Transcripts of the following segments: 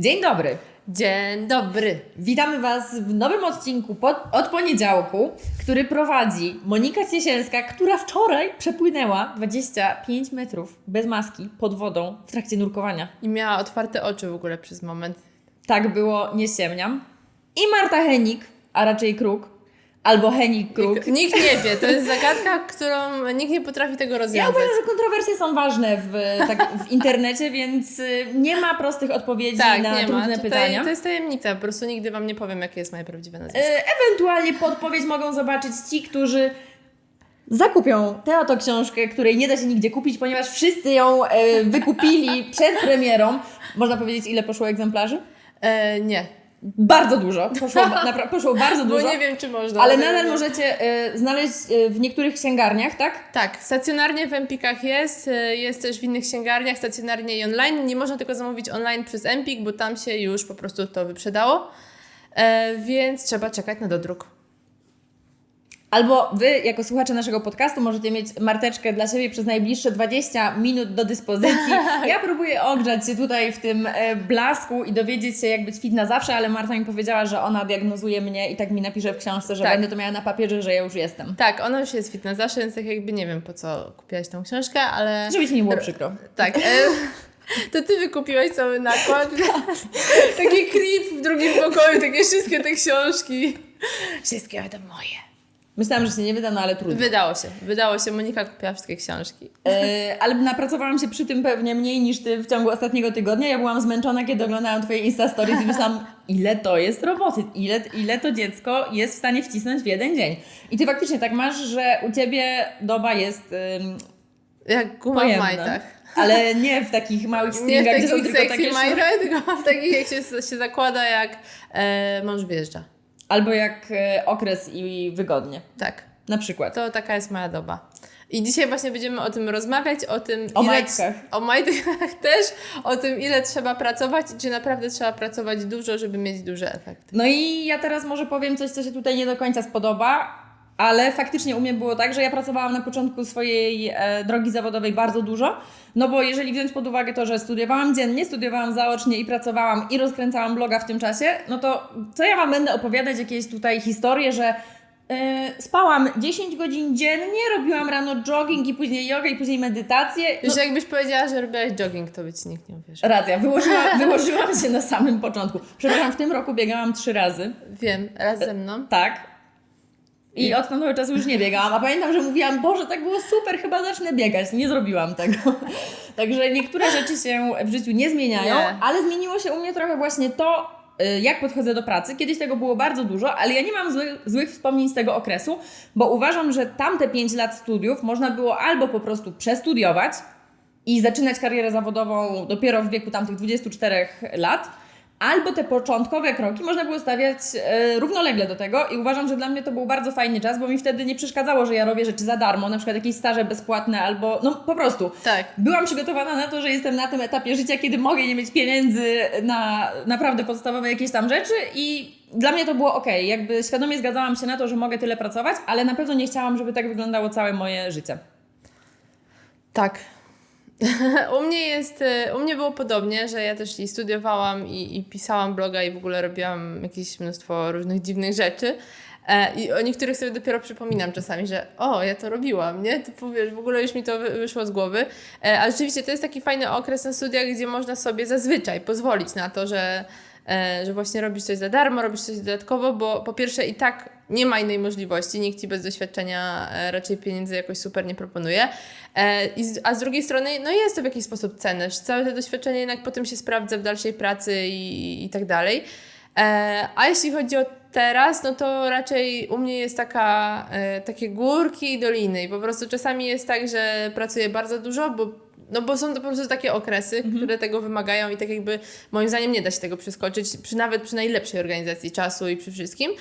Dzień dobry. Dzień dobry. Witamy Was w nowym odcinku pod, od poniedziałku, który prowadzi Monika Ciesielska, która wczoraj przepłynęła 25 metrów bez maski pod wodą w trakcie nurkowania. I miała otwarte oczy w ogóle przez moment. Tak było, nie ściemniam. I Marta Henik, a raczej Kruk, albo Henik Kruk. Nikt nie wie, to jest zagadka, którą nikt nie potrafi tego Ja rozwiązać. uważam, że kontrowersje są ważne w, tak, w internecie, więc y, nie ma prostych odpowiedzi tak, na nie ma. trudne Tutaj, pytania. To jest tajemnica, po prostu nigdy Wam nie powiem, jakie jest moje prawdziwe nazwisko. E, Ewentualnie podpowiedź mogą zobaczyć ci, którzy zakupią tę oto książkę, której nie da się nigdzie kupić, ponieważ wszyscy ją e, wykupili przed premierą. Można powiedzieć, ile poszło egzemplarzy? E, nie, Bardzo dużo. Poszło, napra- poszło bardzo bo dużo. nie wiem, czy można. Ale Nie nadal wiem. możecie e, znaleźć e, w niektórych księgarniach, tak? Tak, stacjonarnie w Empikach jest, e, jest też w innych księgarniach, stacjonarnie i online. Nie można tylko zamówić online przez Empik, bo tam się już po prostu to wyprzedało. E, więc trzeba czekać na dodruk. Albo Wy, jako słuchacze naszego podcastu, możecie mieć marteczkę dla siebie przez najbliższe 20 minut do dyspozycji. Ja próbuję ogrzać się tutaj w tym e, blasku i dowiedzieć się, jak być fit na zawsze, ale Marta mi powiedziała, że ona diagnozuje mnie i tak mi napisze w książce, że Tak. będę to miała na papierze, że ja już jestem. Tak, ona już jest fitna zawsze, więc tak jakby nie wiem po co kupiłaś tą książkę, ale. Żeby Ci nie było przykro. Tak. E, to ty wykupiłaś cały nakład. Taki klip w drugim pokoju, takie wszystkie te książki. Wszystkie to moje. Myślałam, że się nie wyda, no ale trudno. Wydało się, wydało się. Monika kupiła wszystkie książki. E, ale napracowałam się przy tym pewnie mniej niż Ty w ciągu ostatniego tygodnia. Ja byłam zmęczona, kiedy oglądałam Twoje Insta Stories i myślałam, ile to jest roboty, ile, ile to dziecko jest w stanie wcisnąć w jeden dzień. I Ty faktycznie tak masz, że u Ciebie doba jest... ym, Jak guma w Pojemne. majtach. Ale nie w takich małych Nie w stringach, gdzie są tylko takie tylko w takich jak się, się zakłada jak e, mąż wjeżdża. Albo jak e, okres i wygodnie. Tak. Na przykład. To taka jest moja doba. I dzisiaj właśnie będziemy o tym rozmawiać, o tym... O ile majtkach. O majtkach też, o tym ile trzeba pracować i czy naprawdę trzeba pracować dużo, żeby mieć duże efekty. No i ja teraz może powiem coś, co się tutaj nie do końca spodoba, ale faktycznie u mnie było tak, że ja pracowałam na początku swojej e, drogi zawodowej bardzo dużo, no bo jeżeli wziąć pod uwagę to, że studiowałam dziennie, studiowałam zaocznie i pracowałam i rozkręcałam bloga w tym czasie, no to co ja Wam będę opowiadać jakieś tutaj historie, że e, spałam 10 godzin dziennie, robiłam rano jogging i później jogę i później medytację. No, Już jakbyś powiedziała, że robiłaś jogging, to by ci nikt nie uwierzył. Racja, wyłożyłam, wyłożyłam się na samym początku. Przepraszam, w tym roku biegałam trzy razy. Wiem, raz ze mną. Tak. I od tamtego czasu już nie biegałam. A pamiętam, że mówiłam, Boże, tak było super, chyba zacznę biegać. Nie zrobiłam tego. Także niektóre rzeczy się w życiu nie zmieniają, Nie. ale zmieniło się u mnie trochę właśnie to, y, jak podchodzę do pracy. Kiedyś tego było bardzo dużo, ale ja nie mam złych, złych wspomnień z tego okresu, bo uważam, że tamte 5 lat studiów można było albo po prostu przestudiować i zaczynać karierę zawodową dopiero w wieku tamtych 24 lat, albo te początkowe kroki można było stawiać e, równolegle do tego i uważam, że dla mnie to był bardzo fajny czas, bo mi wtedy nie przeszkadzało, że ja robię rzeczy za darmo, na przykład jakieś staże bezpłatne albo no po prostu. Tak. Byłam przygotowana na to, że jestem na tym etapie życia, kiedy mogę nie mieć pieniędzy na naprawdę podstawowe jakieś tam rzeczy i dla mnie to było ok. Jakby świadomie zgadzałam się na to, że mogę tyle pracować, ale na pewno nie chciałam, żeby tak wyglądało całe moje życie. Tak. U mnie jest, e, u mnie było podobnie, że ja też i studiowałam i, i pisałam bloga i w ogóle robiłam jakieś mnóstwo różnych dziwnych rzeczy. E, I o niektórych sobie dopiero przypominam czasami, że o, ja to robiłam, nie? To powiesz, w ogóle już mi to wy, wyszło z głowy. E, ale rzeczywiście to jest taki fajny okres na studiach, gdzie można sobie zazwyczaj pozwolić na to, że, e, że właśnie robisz coś za darmo, robisz coś dodatkowo, bo po pierwsze i tak nie ma innej możliwości, nikt Ci bez doświadczenia e, raczej pieniędzy jakoś super nie proponuje. E, a z drugiej strony, no jest to w jakiś sposób cenne, całe to doświadczenie jednak potem się sprawdza w dalszej pracy i, i tak dalej. E, a jeśli chodzi o teraz, no to raczej u mnie jest taka, takie górki i doliny i po prostu czasami jest tak, że pracuję bardzo dużo, bo no bo są to po prostu takie okresy, które tego wymagają i tak jakby moim zdaniem nie da się tego przeskoczyć, przy, nawet przy najlepszej organizacji czasu i przy wszystkim.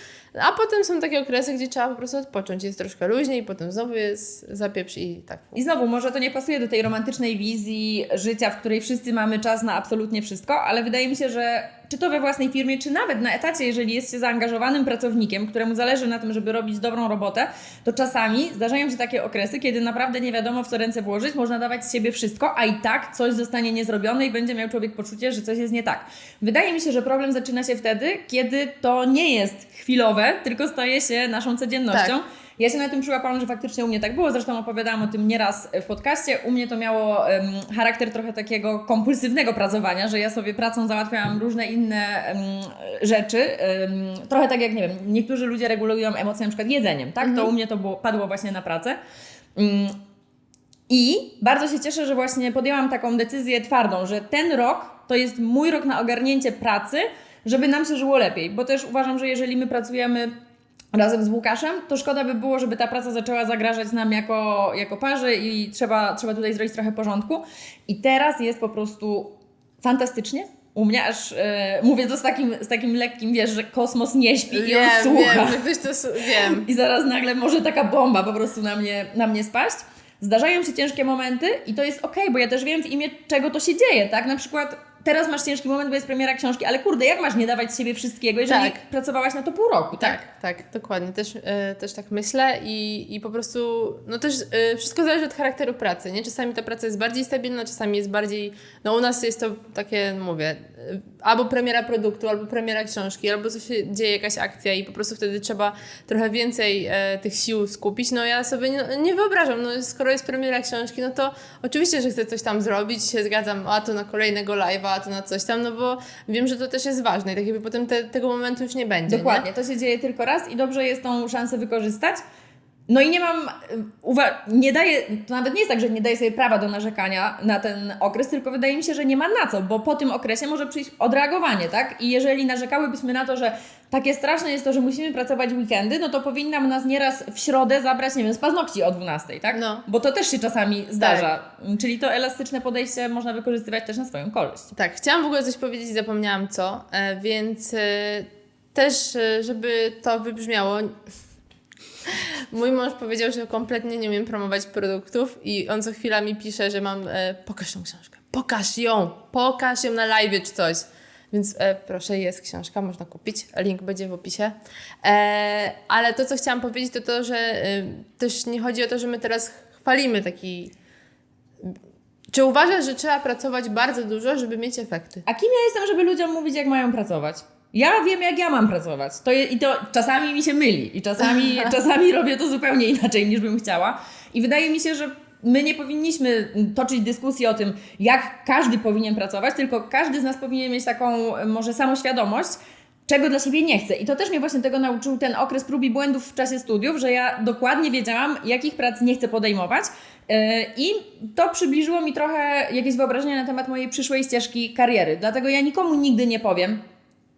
A potem są takie okresy, gdzie trzeba po prostu odpocząć, jest troszkę luźniej, potem znowu jest zapieprz i tak. I znowu, może to nie pasuje do tej romantycznej wizji życia, w której wszyscy mamy czas na absolutnie wszystko, ale wydaje mi się, że czy to we własnej firmie, czy nawet na etacie, jeżeli jest się zaangażowanym pracownikiem, któremu zależy na tym, żeby robić dobrą robotę, to czasami zdarzają się takie okresy, kiedy naprawdę nie wiadomo, w co ręce włożyć, można dawać z siebie wszystko, a i tak coś zostanie niezrobione i będzie miał człowiek poczucie, że coś jest nie tak. Wydaje mi się, że problem zaczyna się wtedy, kiedy to nie jest chwilowe, tylko staje się naszą codziennością. Tak. Ja się na tym przyłapałam, że faktycznie u mnie tak było, zresztą opowiadałam o tym nieraz w podcaście. U mnie to miało em, charakter trochę takiego kompulsywnego pracowania, że ja sobie pracą załatwiałam różne inne em, rzeczy. Em, trochę tak jak, nie wiem, niektórzy ludzie regulują emocje na przykład jedzeniem, tak? To u mnie to było, padło właśnie na pracę. Mm, I bardzo się cieszę, że właśnie podjęłam taką decyzję twardą, że ten rok to jest mój rok na ogarnięcie pracy, żeby nam się żyło lepiej, bo też uważam, że jeżeli my pracujemy razem z Łukaszem, to szkoda by było, żeby ta praca zaczęła zagrażać nam jako, jako parze i trzeba, trzeba tutaj zrobić trochę porządku. I teraz jest po prostu fantastycznie. U mnie aż e, mówię to z takim, z takim lekkim, wiesz, że kosmos nie śpi i on Wiem, słucha. wiem, ktoś to wiem. I zaraz nagle może taka bomba po prostu na mnie, na mnie spaść. Zdarzają się ciężkie momenty i to jest okej, bo ja też wiem w imię czego to się dzieje, tak? Na przykład teraz masz ciężki moment, bo jest premiera książki, ale kurde, jak masz nie dawać z siebie wszystkiego, jeżeli Tak. pracowałaś na to pół roku, tak? Tak, tak, dokładnie. Też, e, też tak myślę i, i po prostu, no też e, wszystko zależy od charakteru pracy, nie? Czasami ta praca jest bardziej stabilna, czasami jest bardziej, no u nas jest to takie, mówię, e, albo premiera produktu, albo premiera książki, albo coś się dzieje, jakaś akcja i po prostu wtedy trzeba trochę więcej tych sił skupić. No ja sobie nie, nie wyobrażam, no skoro jest premiera książki, no to oczywiście, że chcę coś tam zrobić, się zgadzam, a to na kolejnego live'a, a to na coś tam, no bo wiem, że to też jest ważne i tak jakby potem te, tego momentu już nie będzie, nie? Dokładnie, to się dzieje tylko raz i dobrze jest tą szansę wykorzystać. No i nie mam, y, nie daję, to nawet nie jest tak, że nie daję sobie prawa do narzekania na ten okres, tylko wydaje mi się, że nie ma na co, bo po tym okresie może przyjść odreagowanie, tak? I jeżeli narzekałybyśmy na to, że takie straszne jest to, że musimy pracować weekendy, no to powinnam nas nieraz w środę zabrać, nie wiem, z paznokci o 12, tak? No. Bo to też się czasami zdarza. Czyli to elastyczne podejście można wykorzystywać też na swoją korzyść. Tak, chciałam w ogóle coś powiedzieć, zapomniałam co, e, więc e, też, e, żeby to wybrzmiało, mój mąż powiedział, że kompletnie nie umiem promować produktów i on co chwila mi pisze, że mam, e, pokaż tą książkę, pokaż ją, pokaż ją na live czy coś. Więc e, proszę, jest książka, można kupić, link będzie w opisie. E, ale to, co chciałam powiedzieć, to to, że e, też nie chodzi o to, że my teraz chwalimy taki... Czy uważasz, że trzeba pracować bardzo dużo, żeby mieć efekty? A kim ja jestem, żeby ludziom mówić, jak mają pracować? Ja wiem, jak ja mam pracować. To je, I to czasami mi się myli, i czasami, czasami robię to zupełnie inaczej, niż bym chciała. I wydaje mi się, że my nie powinniśmy toczyć dyskusji o tym, jak każdy powinien pracować, tylko każdy z nas powinien mieć taką e, może samoświadomość, czego dla siebie nie chce. I to też mnie właśnie tego nauczył ten okres prób i błędów w czasie studiów, że ja dokładnie wiedziałam, jakich prac nie chcę podejmować. Yy, I to przybliżyło mi trochę jakieś wyobrażenie na temat mojej przyszłej ścieżki kariery. Dlatego ja nikomu nigdy nie powiem,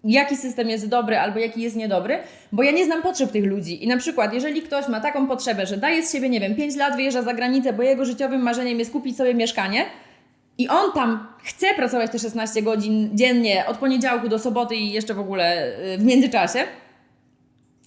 jaki system jest dobry albo jaki jest niedobry, bo ja nie znam potrzeb tych ludzi. I na przykład, jeżeli ktoś ma taką potrzebę, że daje z siebie, nie wiem, 5 lat, wyjeżdża za granicę, bo jego życiowym marzeniem jest kupić sobie mieszkanie, i on tam chce pracować te 16 godzin dziennie od poniedziałku do soboty i jeszcze w ogóle y, w międzyczasie,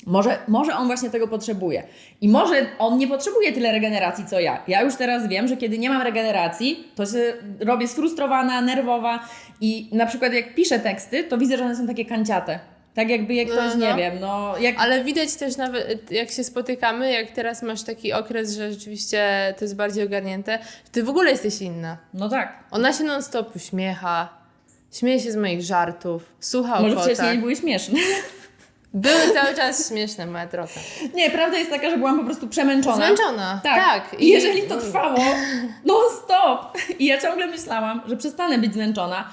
może, może on właśnie tego potrzebuje. I może on nie potrzebuje tyle regeneracji co ja. Ja już teraz wiem, że kiedy nie mam regeneracji, to się robię sfrustrowana, nerwowa i na przykład jak piszę teksty, to widzę, że one są takie kanciate. Tak jakby je ktoś, No, no. nie wiem, no jak... Ale widać też nawet, jak się spotykamy, jak teraz masz taki okres, że rzeczywiście to jest bardziej ogarnięte, że ty w ogóle jesteś inna. No tak. Ona się non-stop uśmiecha, śmieje się z moich żartów, słucha o Może wcześniej były śmieszne. Były cały czas śmieszne, moja droga. Nie, prawda jest taka, że byłam po prostu przemęczona. Zmęczona. Tak. tak. I jeżeli to trwało non stop i ja ciągle myślałam, że przestanę być zmęczona,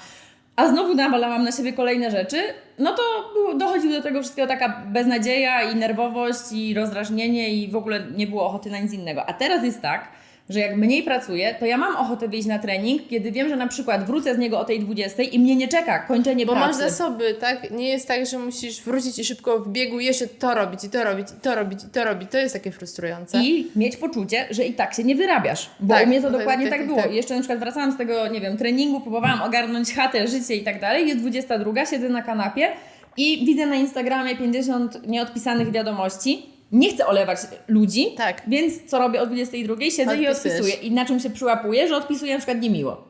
a znowu nawalałam na siebie kolejne rzeczy, no to było, dochodziło do tego wszystkiego taka beznadzieja i nerwowość i rozdrażnienie i w ogóle nie było ochoty na nic innego. A teraz jest tak, że jak mniej pracuję, to ja mam ochotę wyjść na trening, kiedy wiem, że na przykład wrócę z niego o tej 20 i mnie nie czeka kończenie Bo masz pracy. zasoby, tak? Nie jest tak, że musisz wrócić i szybko w biegu jeszcze to robić, i to robić, i to robić, i to robić. To jest takie frustrujące. I mieć poczucie, że i tak się nie wyrabiasz. Bo Tak, u mnie to tak, dokładnie tak, tak, tak, było. tak. Jeszcze na przykład wracałam z tego, nie wiem, treningu, próbowałam ogarnąć chatę, życie i tak dalej. Jest 22, siedzę na kanapie i widzę na Instagramie 50 nieodpisanych wiadomości. Nie chcę olewać ludzi, Tak. więc co robię o 22? Siedzę i Odpisujesz. odpisuję. I na czym się przyłapuję, że odpisuję na przykład niemiło.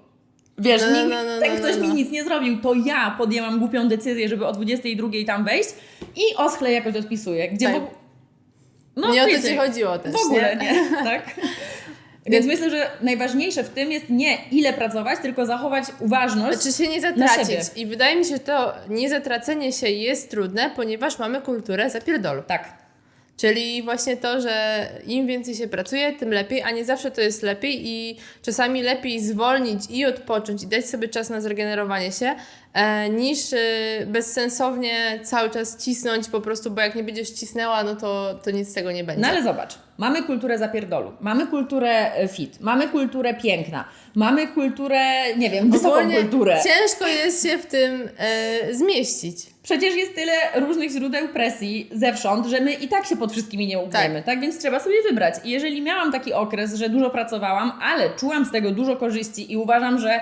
Wiesz, No, no, no, no, ten no, ktoś no. mi nic nie zrobił, to ja podjęłam głupią decyzję, żeby o 22 tam wejść i oschle jakoś odpisuję. Gdzie Tak. No, nie o to wiecie, ci chodziło też, W ogóle nie? nie, tak? Więc myślę, że najważniejsze w tym jest nie ile pracować, tylko zachować uważność. Znaczy się nie zatracić. I wydaje mi się, że to niezatracenie się jest trudne, ponieważ mamy kulturę zapierdolu. Tak. Czyli właśnie to, że im więcej się pracuje, tym lepiej, a nie zawsze to jest lepiej i czasami lepiej zwolnić i odpocząć i dać sobie czas na zregenerowanie się, e, niż e, bezsensownie cały czas cisnąć po prostu, bo jak nie będziesz cisnęła, no to, to nic z tego nie będzie. No ale zobacz, mamy kulturę zapierdolu, mamy kulturę e, fit, mamy kulturę piękna, mamy kulturę, nie wiem, wysoką Ogólnie kulturę. Ciężko jest się w tym e, zmieścić. Przecież jest tyle różnych źródeł presji zewsząd, że my i tak się pod wszystkimi nie ugniemy, tak. Więc trzeba sobie wybrać. I jeżeli miałam taki okres, że dużo pracowałam, ale czułam z tego dużo korzyści i uważam, że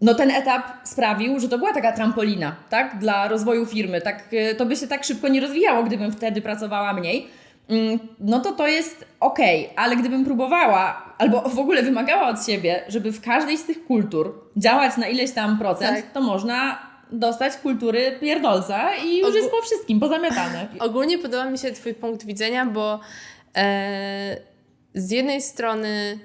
no ten etap sprawił, że to była taka trampolina, tak, dla rozwoju firmy. Tak, e, to by się tak szybko nie rozwijało, gdybym wtedy pracowała mniej. Mm, No to to jest okej, ale gdybym próbowała, albo w ogóle wymagała od siebie, żeby w każdej z tych kultur działać na ileś tam procent, Tak. to można dostać kultury pierdolca i już Ogó- jest po wszystkim pozamiatane. Ogólnie podoba mi się Twój punkt widzenia, bo e, z jednej strony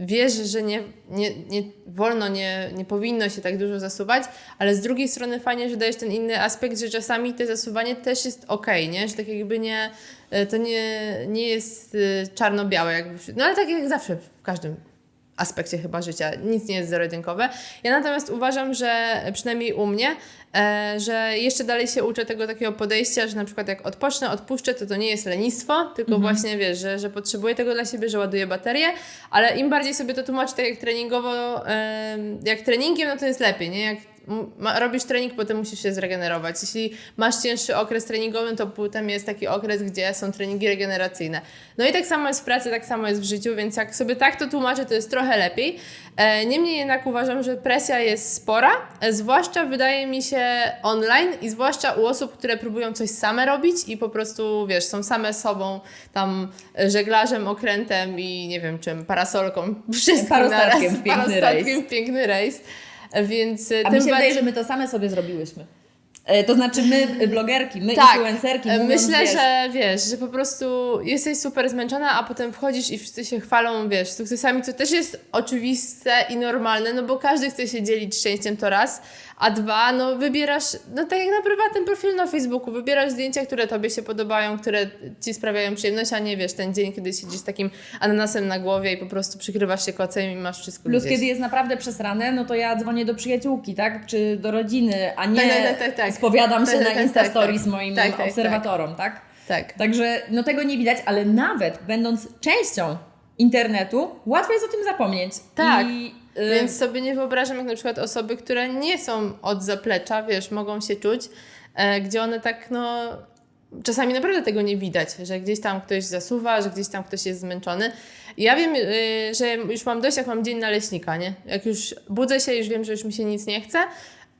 wiesz, że nie, nie, nie wolno, nie, nie powinno się tak dużo zasuwać, ale z drugiej strony fajnie, że dajesz ten inny aspekt, że czasami to zasuwanie też jest okej, nie? Że tak jakby nie, e, to nie, nie jest e, czarno-białe, jakby, no ale tak jak zawsze w każdym aspekcie chyba życia. Nic nie jest zero-jedynkowe. Ja natomiast uważam, że przynajmniej u mnie, e, że jeszcze dalej się uczę tego takiego podejścia, że na przykład jak odpocznę, odpuszczę, to to nie jest lenistwo, tylko właśnie wiesz, że, że potrzebuję tego dla siebie, że ładuję baterię, ale im bardziej sobie to tłumaczę tak jak treningowo, jak treningiem, no to jest lepiej, nie? Jak robisz trening, potem musisz się zregenerować. Jeśli masz cięższy okres treningowy, to potem jest taki okres, gdzie są treningi regeneracyjne. No i tak samo jest w pracy, tak samo jest w życiu, więc jak sobie tak to tłumaczę, to jest trochę lepiej. E, niemniej jednak uważam, że presja jest spora, zwłaszcza wydaje mi się online i zwłaszcza u osób, które próbują coś same robić i po prostu, wiesz, są same sobą, tam żeglarzem, okrętem i nie wiem czym, parasolką, wszystkim naraz. piękny rejs. piękny rejs. E, Więc e, A tym mi się wydaje, bardziej- że my to same sobie zrobiłyśmy. E, To znaczy my, y, blogerki, my Tak, influencerki, e, mówiąc, myślę, wiesz, że wiesz, że po prostu jesteś super zmęczona, a potem wchodzisz i wszyscy się chwalą, wiesz, sukcesami, co też jest oczywiste i normalne, no bo każdy chce się dzielić szczęściem to raz, a dwa, no wybierasz, no tak jak na prywatnym profilu na Facebooku, wybierasz zdjęcia, które tobie się podobają, które ci sprawiają przyjemność, a nie wiesz, ten dzień, kiedy siedzisz z takim ananasem na głowie i po prostu przykrywasz się kocem i masz wszystko Plus gdzieś. kiedy jest naprawdę przesrane, no to ja dzwonię do przyjaciółki, tak? Czy do rodziny, a nie Tak, tak, tak, tak. spowiadam się Tak, na tak, Insta tak. Moim Tak, tak, tak. obserwatorom, tak? Tak. Także no tego nie widać, ale nawet będąc częścią internetu, łatwo jest o tym zapomnieć. Tak. I, y, Więc sobie nie wyobrażam, jak na przykład osoby, które nie są od zaplecza, wiesz, mogą się czuć, e, gdzie one tak, no, czasami naprawdę tego nie widać, że gdzieś tam ktoś zasuwa, że gdzieś tam ktoś jest zmęczony. Ja wiem, y, że już mam dość, jak mam dzień naleśnika, nie? Jak już budzę się, już wiem, że już mi się nic nie chce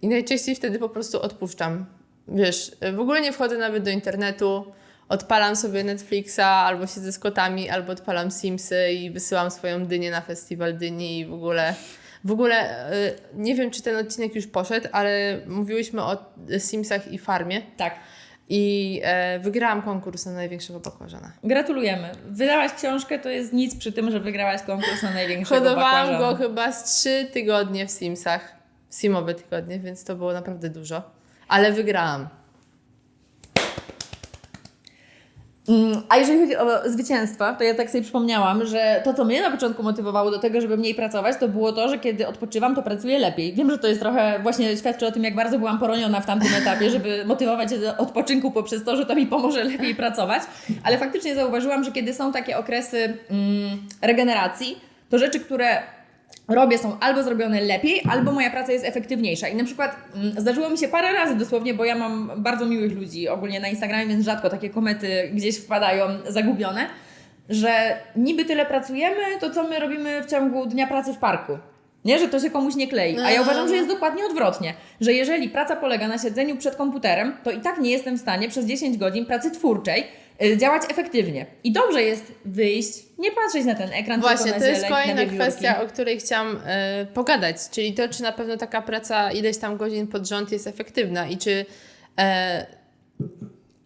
i najczęściej wtedy po prostu odpuszczam. Wiesz, w ogóle nie wchodzę nawet do internetu, odpalam sobie Netflixa, albo siedzę z kotami, albo odpalam Simsy i wysyłam swoją dynię na festiwal dyni i w ogóle... W ogóle y, nie wiem, czy ten odcinek już poszedł, ale mówiłyśmy o Simsach i farmie tak. i e, wygrałam konkurs na największego bakłażana. Gratulujemy. Wydałaś książkę, to jest nic przy tym, że wygrałaś konkurs na największego Hodowałam bakłażana. go chyba z trzy tygodnie w Simsach. Simowe tygodnie, więc to było naprawdę dużo. Ale wygrałam. Mm, A jeżeli chodzi o zwycięstwa, to ja tak sobie przypomniałam, że to, co mnie na początku motywowało do tego, żeby mniej pracować, to było to, że kiedy odpoczywam, to pracuję lepiej. Wiem, że to jest trochę właśnie świadczy o tym, jak bardzo byłam poroniona w tamtym etapie, żeby motywować się do odpoczynku poprzez to, że to mi pomoże lepiej pracować. Ale faktycznie zauważyłam, że kiedy są takie okresy mm, regeneracji, to rzeczy, które robię są albo zrobione lepiej, albo moja praca jest efektywniejsza. I na przykład mm, zdarzyło mi się parę razy dosłownie, bo ja mam bardzo miłych ludzi ogólnie na Instagramie, więc rzadko takie komety gdzieś wpadają zagubione, że niby tyle pracujemy, to co my robimy w ciągu dnia pracy w parku. Nie, że to się komuś nie klei. A ja uważam, że jest dokładnie odwrotnie. Że jeżeli praca polega na siedzeniu przed komputerem, to i tak nie jestem w stanie przez 10 godzin pracy twórczej działać efektywnie. I dobrze jest wyjść, nie patrzeć na ten ekran, Właśnie, to jest kolejna kwestia, o której chciałam e, pogadać, czyli to, czy na pewno taka praca ileś tam godzin pod rząd jest efektywna i czy e,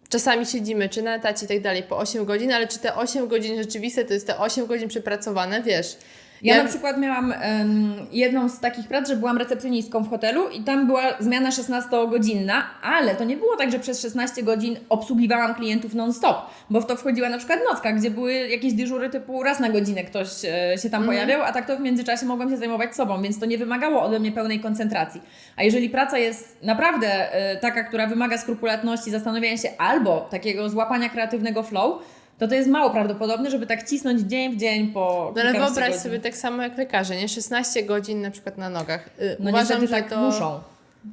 czasami siedzimy, czy na etacie i tak dalej, po 8 godzin, ale czy te 8 godzin rzeczywiste to jest te 8 godzin przepracowane, wiesz? Ja Ja- na przykład miałam em, jedną z takich prac, że byłam recepcjonistką w hotelu i tam była zmiana 16-godzinna, ale to nie było tak, że przez 16 godzin obsługiwałam klientów non-stop, bo w to wchodziła na przykład nocka, gdzie były jakieś dyżury typu raz na godzinę ktoś e, się tam Mhm. pojawiał, a tak to w międzyczasie mogłam się zajmować sobą, więc to nie wymagało ode mnie pełnej koncentracji. A jeżeli praca jest naprawdę e, taka, która wymaga skrupulatności, zastanowienia się albo takiego złapania kreatywnego flow, to to jest mało prawdopodobne, żeby tak cisnąć dzień w dzień po No ale wyobraź godzin. sobie tak samo jak lekarze, nie? 16 godzin na przykład na nogach. Y, No uważam, że tak to... muszą.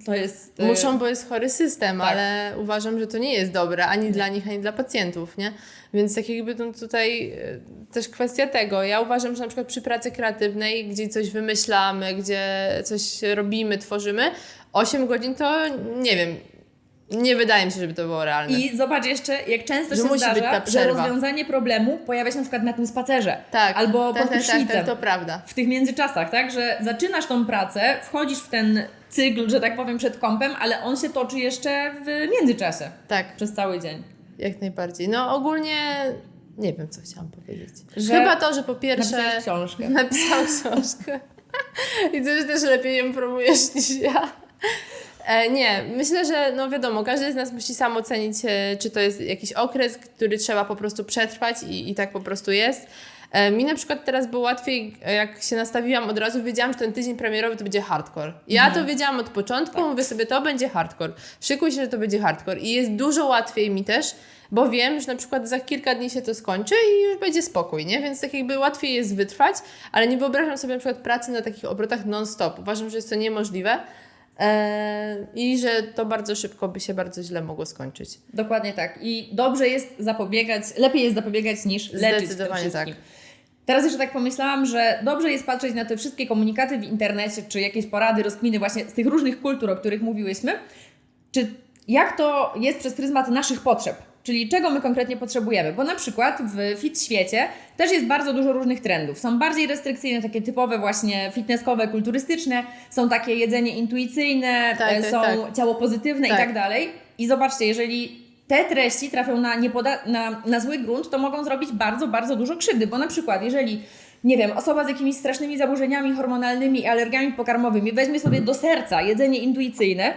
To jest... y, Muszą, bo jest chory system, tak. ale uważam, że to nie jest dobre ani dla nich, ani dla pacjentów, nie? Więc tak jakby no tutaj e, też kwestia tego. Ja uważam, że na przykład przy pracy kreatywnej, gdzie coś wymyślamy, gdzie coś robimy, tworzymy, 8 godzin to nie wiem, nie wydaje mi się, żeby to było realne. I zobacz jeszcze, jak często Że się zdarza, że rozwiązanie problemu pojawia się na przykład na tym spacerze. tak, albo tak, pod tak, tak, tak, to prawda. W tych międzyczasach, tak? Że zaczynasz tą pracę, wchodzisz w ten cykl, że tak powiem, przed kąpem, ale on się toczy jeszcze w międzyczasie. Tak, Przez cały dzień. jak najbardziej. No ogólnie nie wiem, co chciałam powiedzieć. Że Chyba to, że po pierwsze... Napisałeś książkę. Napisał książkę. I coś też lepiej ją promujesz niż ja. E, nie, myślę, że no wiadomo, każdy z nas musi sam ocenić, e, czy to jest jakiś okres, który trzeba po prostu przetrwać i, i tak po prostu jest. E, mi na przykład teraz było łatwiej, jak się nastawiłam od razu, wiedziałam, że ten tydzień premierowy to będzie hardcore. Ja to wiedziałam od początku, mówię sobie, to będzie hardcore. Szykuj się, że to będzie hardcore. I jest dużo łatwiej mi też, bo wiem, że na przykład za kilka dni się to skończy i już będzie spokój, nie? Więc tak jakby łatwiej jest wytrwać, ale nie wyobrażam sobie na przykład pracy na takich obrotach non-stop. Uważam, że jest to niemożliwe i że to bardzo szybko by się bardzo źle mogło skończyć. Dokładnie tak. I dobrze jest zapobiegać, lepiej jest zapobiegać niż leczyć Zdecydowanie tak. Teraz jeszcze tak pomyślałam, że dobrze jest patrzeć na te wszystkie komunikaty w internecie, czy jakieś porady, rozkminy właśnie z tych różnych kultur, o których mówiłyśmy, czy jak to jest przez pryzmat naszych potrzeb, czyli czego my konkretnie potrzebujemy, bo na przykład w fit świecie też jest bardzo dużo różnych trendów. Są bardziej restrykcyjne, takie typowe właśnie fitnesskowe, kulturystyczne, są takie jedzenie intuicyjne, Tak, e, tak, są tak. ciało pozytywne Tak. i tak dalej. I zobaczcie, jeżeli te treści trafią na, niepoda- na, na zły grunt, to mogą zrobić bardzo, bardzo dużo krzywdy, bo na przykład jeżeli nie wiem, osoba z jakimiś strasznymi zaburzeniami hormonalnymi i alergiami pokarmowymi weźmie sobie do serca jedzenie intuicyjne,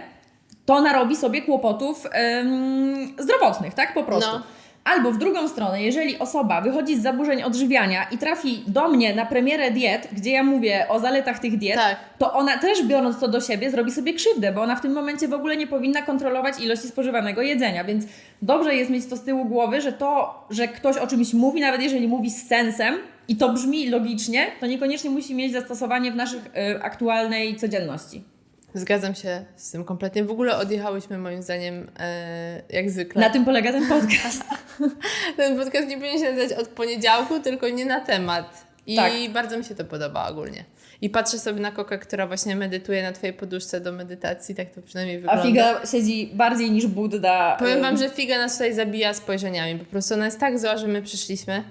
to narobi sobie kłopotów em, zdrowotnych, tak po prostu. No. Albo w drugą stronę, jeżeli osoba wychodzi z zaburzeń odżywiania i trafi do mnie na premierę diet, gdzie ja mówię o zaletach tych diet, Tak. to ona też biorąc to do siebie zrobi sobie krzywdę, bo ona w tym momencie w ogóle nie powinna kontrolować ilości spożywanego jedzenia, więc dobrze jest mieć to z tyłu głowy, że to, że ktoś o czymś mówi, nawet jeżeli mówi z sensem i to brzmi logicznie, to niekoniecznie musi mieć zastosowanie w naszych y, aktualnej codzienności. Zgadzam się z tym kompletnie. W ogóle odjechałyśmy moim zdaniem e, jak zwykle. Na tym polega ten podcast. Ten podcast nie powinien się nazywać od poniedziałku, tylko nie na temat. I Tak. bardzo mi się to podoba ogólnie. I patrzę sobie na kokę, która właśnie medytuje na Twojej poduszce do medytacji, tak to przynajmniej A wygląda. figa siedzi bardziej niż Budda. Powiem y, Wam, że Figa nas tutaj zabija spojrzeniami. Po prostu ona jest tak zła, że my przyszliśmy.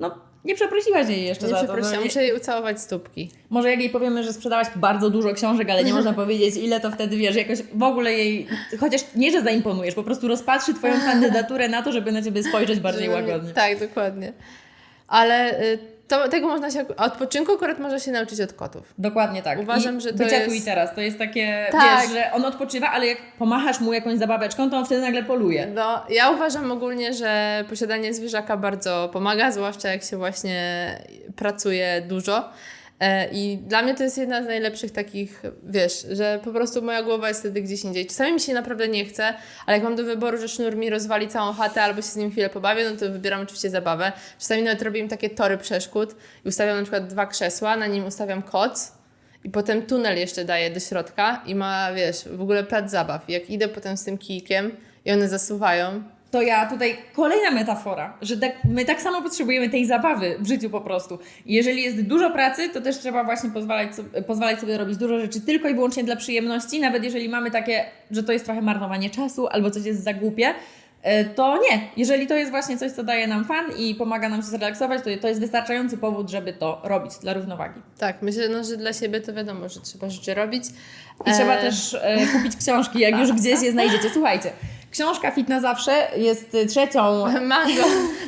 No, nie przeprosiłaś jej jeszcze Nie za to. przeprosiłam, No, muszę jej ucałować stópki. Może jak jej powiemy, że sprzedałaś bardzo dużo książek, ale nie można powiedzieć ile, to wtedy wiesz, jakoś w ogóle jej, chociaż nie, że zaimponujesz, po prostu rozpatrzy Twoją kandydaturę na to, żeby na Ciebie spojrzeć bardziej łagodnie. Tak, dokładnie. Ale y, to, tego można się, odpoczynku akurat można się nauczyć od kotów. Dokładnie tak. Uważam, I że to bycia jest- tu i teraz. To jest takie, Tak. wiesz, że on odpoczywa, ale jak pomachasz mu jakąś zabaweczką, to on wtedy nagle poluje. No, ja uważam ogólnie, że posiadanie zwierzaka bardzo pomaga, zwłaszcza jak się właśnie pracuje dużo. E, I dla mnie to jest jedna z najlepszych takich, wiesz, że po prostu moja głowa jest wtedy gdzieś indziej. Czasami mi się naprawdę nie chce, ale jak mam do wyboru, że sznur mi rozwali całą chatę albo się z nim chwilę pobawię, no to wybieram oczywiście zabawę. Czasami nawet robię im takie tory przeszkód i ustawiam na przykład dwa krzesła, na nim ustawiam koc i potem tunel jeszcze daję do środka i ma, wiesz, w ogóle plac zabaw. Jak idę potem z tym kijkiem i one zasuwają, To ja tutaj kolejna metafora, że tak, my tak samo potrzebujemy tej zabawy w życiu po prostu. I jeżeli jest dużo pracy, to też trzeba właśnie pozwalać sobie, pozwalać sobie robić dużo rzeczy tylko i wyłącznie dla przyjemności, nawet jeżeli mamy takie, że to jest trochę marnowanie czasu albo coś jest za głupie, e, to nie. Jeżeli to jest właśnie coś, co daje nam fan i pomaga nam się zrelaksować, to to jest wystarczający powód, żeby to robić dla równowagi. Tak, myślę, no, że dla siebie to wiadomo, że trzeba rzeczy robić. I trzeba E, też e, kupić książki, jak już gdzieś je znajdziecie. Słuchajcie, książka Fit na zawsze jest e, trzecią Mango,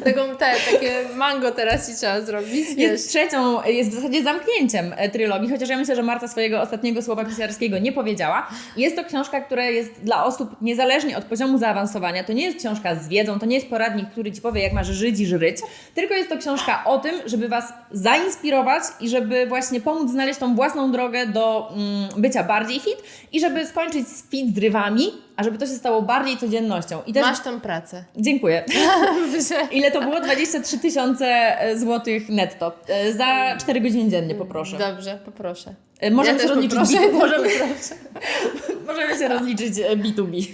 taką, te, takie mango teraz ci trzeba zrobić. wiesz. Jest trzecią, jest w zasadzie zamknięciem e, trylogii, chociaż ja myślę, że Marta swojego ostatniego słowa pisarskiego nie powiedziała. Jest to książka, która jest dla osób niezależnie od poziomu zaawansowania. To nie jest książka z wiedzą, to nie jest poradnik, który ci powie, jak masz żyć i żryć, tylko jest to książka o tym, żeby was zainspirować i żeby właśnie pomóc znaleźć tą własną drogę do mm, bycia bardziej fit i żeby skończyć z fit zrywami, a żeby to się stało bardziej codziennością. I też Masz tą pracę. dziękuję. Ile to było? 23 tysiące e, złotych netto. E, Za 4 godziny dziennie poproszę. Dobrze, poproszę. E, Możemy ja się rozliczyć poproszę, B2, możemy, możemy się rozliczyć e, B2B.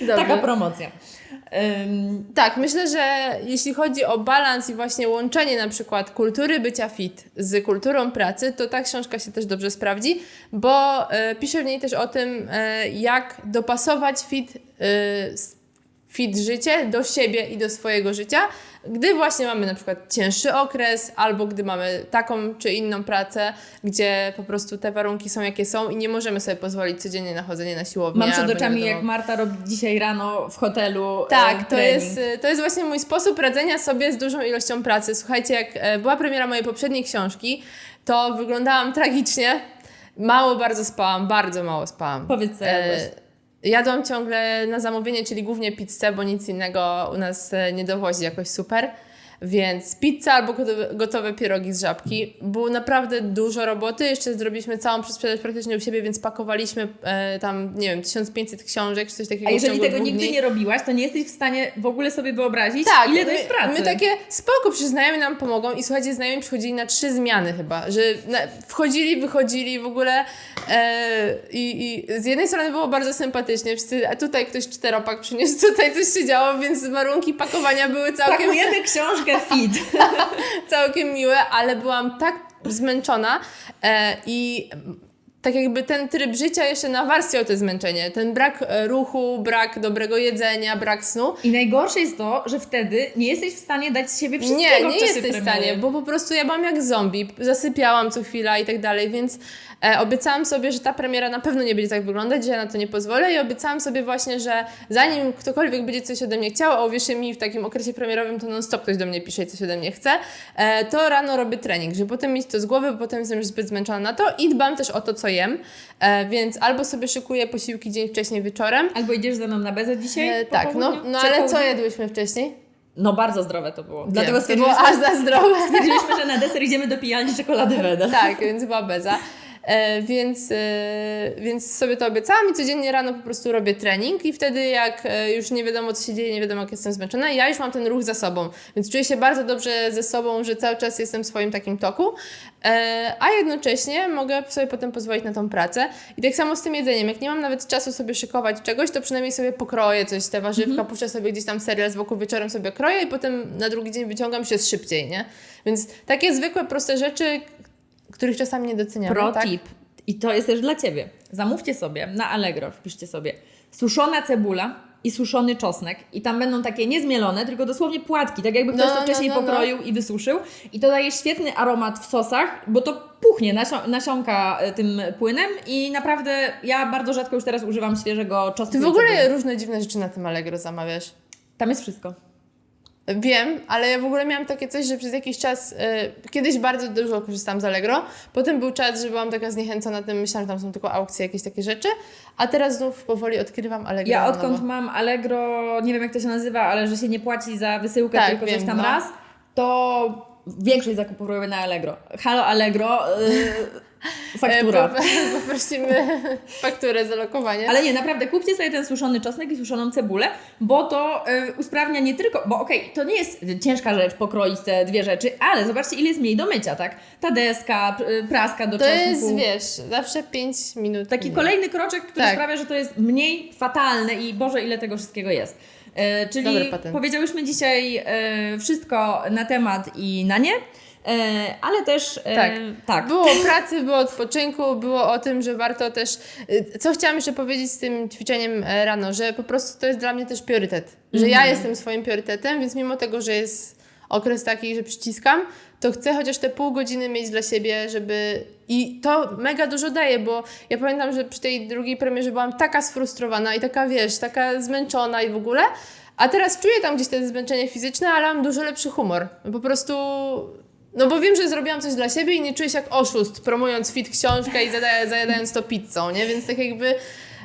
Dobrze. Taka promocja. Tak, myślę, że jeśli chodzi o balans i właśnie łączenie na przykład kultury bycia fit z kulturą pracy, to ta książka się też dobrze sprawdzi, bo e, pisze w niej też o tym, e, jak dopasować fit, e, s- fit życie do siebie i do swojego życia, gdy właśnie mamy na przykład cięższy okres, albo gdy mamy taką czy inną pracę, gdzie po prostu te warunki są jakie są i nie możemy sobie pozwolić codziennie na chodzenie na siłownię. mam przed oczami, jak Marta robi dzisiaj rano w hotelu. e, tak, to trening. jest, to jest właśnie mój sposób radzenia sobie z dużą ilością pracy. Słuchajcie, jak e, była premiera mojej poprzedniej książki, to wyglądałam tragicznie. Mało bardzo spałam, bardzo mało spałam. Powiedz, co jadłeś. Jadłam ciągle na zamówienie, czyli głównie pizzę, bo nic innego u nas e, nie dowozi jakoś super. Więc pizza albo gotowe, pierogi z żabki. Było naprawdę dużo roboty. Jeszcze zrobiliśmy całą przesprzedaż praktycznie u siebie, więc pakowaliśmy e, tam, nie wiem, 1500 książek czy coś takiego. A jeżeli tego nigdy nie robiłaś, to nie jesteś w stanie w ogóle sobie wyobrazić, Tak, ile to my, jest pracy. My takie spoko, przecież znajomi nam pomogą i słuchajcie, znajomi przychodzili na trzy zmiany chyba, że na, wchodzili, wychodzili w ogóle e, i, i z jednej strony było bardzo sympatycznie, wszyscy, a tutaj ktoś czteropak przyniósł, tutaj coś się działo, więc warunki pakowania były całkiem, Pakujemy książkę Fit. całkiem miłe, ale byłam tak zmęczona e, i tak jakby ten tryb życia jeszcze nawarstwiał to zmęczenie. Ten brak e, ruchu, brak dobrego jedzenia, brak snu. I najgorsze jest to, że wtedy nie jesteś w stanie dać z siebie wszystkiego Nie, nie jesteś w stanie, bo po prostu ja byłam jak zombie, zasypiałam co chwila i tak dalej, więc obiecałam sobie, że ta premiera na pewno nie będzie tak wyglądać, że ja na to nie pozwolę i obiecałam sobie właśnie, że zanim ktokolwiek będzie coś ode mnie chciał, a uwierzcie mi, w takim okresie premierowym to non-stop ktoś do mnie pisze i coś ode mnie chce, e, to rano robię trening, żeby potem mieć to z głowy, bo potem jestem już zbyt zmęczona na to i dbam też o to, co jem, e, więc albo sobie szykuję posiłki dzień wcześniej wieczorem, Albo idziesz ze mną na bezę dzisiaj? e, tak, no, no ale co jadłyśmy wcześniej? No bardzo zdrowe to było. Wiem, Dlatego to było stwierdziliśmy, aż za zdrowe. stwierdziliśmy, że na deser idziemy do pijalni czekolady Wedel. Tak, więc była beza. E, więc, e, więc sobie to obiecałam i codziennie rano po prostu robię trening i wtedy jak e, już nie wiadomo co się dzieje, nie wiadomo jak jestem zmęczona, ja już mam ten ruch za sobą, więc czuję się bardzo dobrze ze sobą, że cały czas jestem w swoim takim toku, a jednocześnie mogę sobie potem pozwolić na tą pracę. I tak samo z tym jedzeniem, jak nie mam nawet czasu sobie szykować czegoś, to przynajmniej sobie pokroję coś, te warzywka, puszczę sobie gdzieś tam serial z boku wieczorem sobie kroję i potem na drugi dzień wyciągam się szybciej, nie? Więc takie zwykłe, proste rzeczy, których czasami nie doceniamy. Pro tak? tip. I to jest też dla Ciebie. Zamówcie sobie na Allegro, wpiszcie sobie suszona cebula i suszony czosnek i tam będą takie niezmielone, tylko dosłownie płatki, tak jakby ktoś No, to no, wcześniej no, no. pokroił i wysuszył i to daje świetny aromat w sosach, bo to puchnie, nasiąka e, tym płynem i naprawdę ja bardzo rzadko już teraz używam świeżego czosnku Ty w ogóle różne dziwne rzeczy na tym Allegro zamawiasz. Tam jest wszystko. Wiem, ale ja w ogóle miałam takie coś, że przez jakiś czas, y, kiedyś bardzo dużo korzystałam z Allegro, potem był czas, że byłam taka zniechęcona tym, myślałam, że tam są tylko aukcje, jakieś takie rzeczy, a teraz znów powoli odkrywam Allegro Ja odkąd nowo. mam Allegro, nie wiem jak to się nazywa, ale że się nie płaci za wysyłkę, Tak, tylko wiem, coś tam no. raz, to większość zakupów robię na Allegro. Halo Allegro, yy, faktura. E, po- Poprosimy fakturę za lokowanie. Ale nie, naprawdę, kupcie sobie ten suszony czosnek i suszoną cebulę, bo to y, usprawnia nie tylko, bo okej, to nie jest ciężka rzecz pokroić te dwie rzeczy, ale zobaczcie ile jest mniej do mycia, tak? Ta deska, y, praska do to czosnku. jest, wiesz, zawsze 5 minut. Taki kolejny kroczek, który Tak. sprawia, że to jest mniej fatalne i Boże, ile tego wszystkiego jest. E, czyli powiedziałyśmy dzisiaj e, wszystko na temat i na nie. e, ale też e, Tak. tak. Było o pracy, było o odpoczynku, było o tym, że warto też. Co chciałam jeszcze powiedzieć z tym ćwiczeniem rano, że po prostu to jest dla mnie też priorytet. Że ja jestem swoim priorytetem, więc mimo tego, że jest okres taki, że przyciskam, to chcę chociaż te pół godziny mieć dla siebie, żeby. I to mega dużo daje, bo ja pamiętam, że przy tej drugiej premierze byłam taka sfrustrowana i taka, wiesz, taka zmęczona i w ogóle. A teraz czuję tam gdzieś te zmęczenie fizyczne, ale mam dużo lepszy humor. Po prostu no bo wiem, że zrobiłam coś dla siebie i nie czuję się jak oszust, promując fit książkę i zajadając to pizzą, nie? Więc tak jakby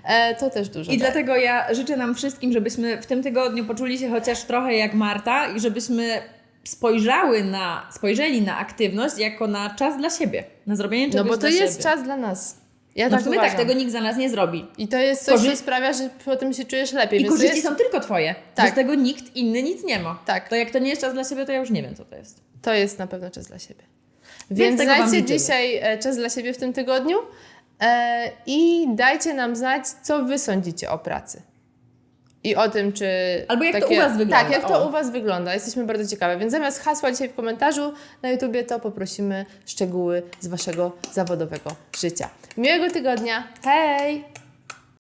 e, to też dużo I daje. dlatego ja życzę nam wszystkim, żebyśmy w tym tygodniu poczuli się chociaż trochę jak Marta i żebyśmy spojrzały na, spojrzeli na aktywność jako na czas dla siebie, na zrobienie No czegoś bo to jest siebie. czas dla nas. Ja No tak w sumie uważam. tak, tego nikt za nas nie zrobi. I to jest coś, Korzy- co sprawia, że potem się czujesz lepiej. I korzyści jest, są tylko twoje. Tak. Bez tego nikt inny nic nie ma. Tak. To jak to nie jest czas dla siebie, to ja już nie wiem, co to jest. to jest na pewno czas dla siebie. Więc Więc, życzymy. dzisiaj e, czas dla siebie w tym tygodniu e, i dajcie nam znać, co wy sądzicie o pracy. I o tym, czy. Albo jak to u was wygląda, Tak, jak to o. u Was wygląda. Jesteśmy bardzo ciekawe. Więc zamiast hasła dzisiaj w komentarzu na YouTubie, to poprosimy szczegóły z Waszego zawodowego życia. Miłego tygodnia. Hej!